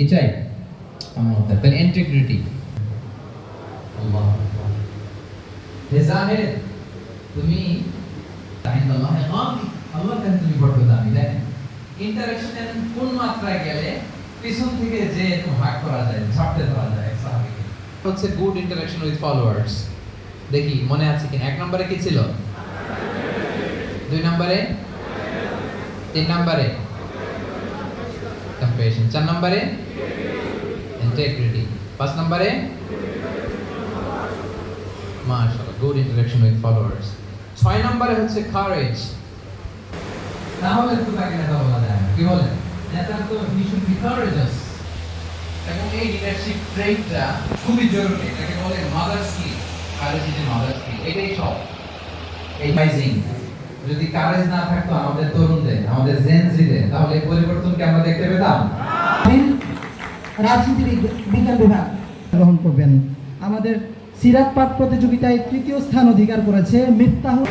কি চাই? তাহলে ইন্টিগ্রিটি আল্লাহ তুমি আল্লাহ আল্লাহ কেন তুমি বড় দামি কোন গেলে পিছন থেকে যে ভাগ করা যায়, ঝাপটে ধরা যায় হচ্ছে গুড ইন্টারাকশন উইথ ফলোয়ার্স দেখি, মনে আছে কি এক নম্বরে কি ছিল? দুই নম্বরে? তিন নম্বরে? কম্পেশন চার নম্বরে ইন্টেগ্রিটি পাঁচ নম্বরে গুড ইন্টারাকশন উইথ ফলোয়ার্স ছয় নম্বরে হচ্ছে কারেজ তো তাকে নেতা বলা যায়। কি নেতার তো এবং এই লিডারশিপ ট্রেটটা খুবই জরুরি। এটাকে বলে mother skill courage is mother skill এটাই সব। যদি কারেজ না থাকতো আমাদের তরুণদের আমাদের জেনজিদের তাহলে এই পরিবর্তনকে আমরা দেখতে পেতাম? রাজনীতি বিজ্ঞ- বিজ্ঞান বিভাগ গ্রহণ করবেন। আমাদের সিরাত পাঠ প্রতিযোগিতায় তৃতীয় স্থান অধিকার করেছে মিফতাহুল